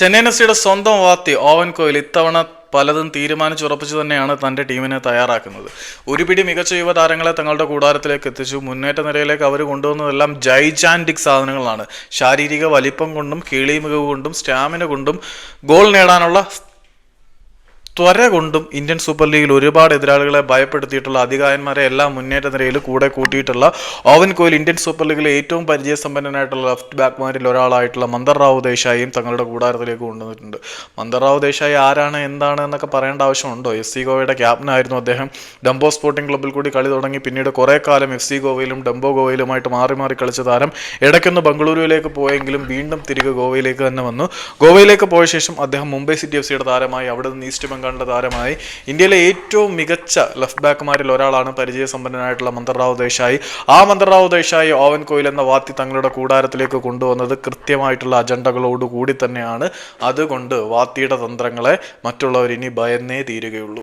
ചെന്നൈയിൻ എഫ്സിയുടെ സ്വന്തം Vaathi oven coil ഇത്തവണ പലതും തീരുമാനിച്ചുറപ്പിച്ചു തന്നെയാണ് തന്റെ ടീമിനെ തയ്യാറാക്കുന്നത്. ഒരുപിടി മികച്ച യുവതാരങ്ങളെ തങ്ങളുടെ കൂടാരത്തിലേക്ക് എത്തിച്ചു. മുന്നേറ്റ നിരയിലേക്ക് അവർ കൊണ്ടുവന്നതെല്ലാം ജൈജാന്റിക് സാധനങ്ങളാണ്. ശാരീരിക വലിപ്പം കൊണ്ടും കീളി മികവ് കൊണ്ടും സ്റ്റാമിന കൊണ്ടും ഗോൾ നേടാനുള്ള ത്വര കൊണ്ടും ഇന്ത്യൻ സൂപ്പർ ലീഗിൽ ഒരുപാട് എതിരാളികളെ ഭയപ്പെടുത്തിയിട്ടുള്ള അധികായന്മാരെ എല്ലാം മുന്നേറ്റ നിരയിൽ കൂടെ കൂട്ടിയിട്ടുള്ള ഓവൻ കോയിൽ ഇന്ത്യൻ സൂപ്പർ ലീഗിലെ ഏറ്റവും പരിചയസമ്പന്നനായിട്ടുള്ള ലെഫ്റ്റ് ബാക്ക്മാരിൽ ഒരാളായിട്ടുള്ള മന്ദർ റാവു ദേശായിയും തങ്ങളുടെ കൂടാരത്തിലേക്ക് കൊണ്ടുവന്നിട്ടുണ്ട്. മന്ദർ റാവു ദേശായി ആരാണ് എന്താണ് എന്നൊക്കെ പറയേണ്ട ആവശ്യമുണ്ടോ? എഫ് സി ഗോവയുടെ ക്യാപ്റ്റനായിരുന്നു അദ്ദേഹം. ഡംബോ സ്പോർട്ടിംഗ് ക്ലബ്ബിൽ കൂടി കളി തുടങ്ങി. പിന്നീട് കുറേ കാലം എഫ് സി ഗോവയിലും ഡംബോ ഗോവയിലുമായിട്ട് മാറി മാറി കളിച്ച താരം ഇടയ്ക്കൊന്ന് ബംഗളൂരുവിലേക്ക് പോയെങ്കിലും വീണ്ടും തിരികെ ഗോവയിലേക്ക് തന്നെ വന്നു. ഗോവയിലേക്ക് പോയ ശേഷം അദ്ദേഹം മുംബൈ സിറ്റി എഫ് സിയുടെ താരമായി അവിടെ നിന്ന് ഈസ്റ്റ് ബംഗാളിന്റെ താരമായി. ഇന്ത്യയിലെ ഏറ്റവും മികച്ച ലെഫ്റ്റ് ബാക്കുമാരിൽ ഒരാളാണ് പരിചയസമ്പന്നനായിട്ടുള്ള മന്ദർറാവു ദേശായി. ആ മന്ദർറാവു ദേശായി ഓവൻ കോയിൽ എന്ന വാത്തി തങ്ങളുടെ കൂടാരത്തിലേക്ക് കൊണ്ടുവന്നത് കൃത്യമായിട്ടുള്ള അജണ്ടകളോടുകൂടി തന്നെയാണ്. അതുകൊണ്ട് വാത്തിയുടെ തന്ത്രങ്ങളെ മറ്റുള്ളവർ ഇനി ഭയന്നേ തീരുകയുള്ളൂ.